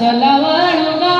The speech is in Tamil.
சொல்லவணுங்க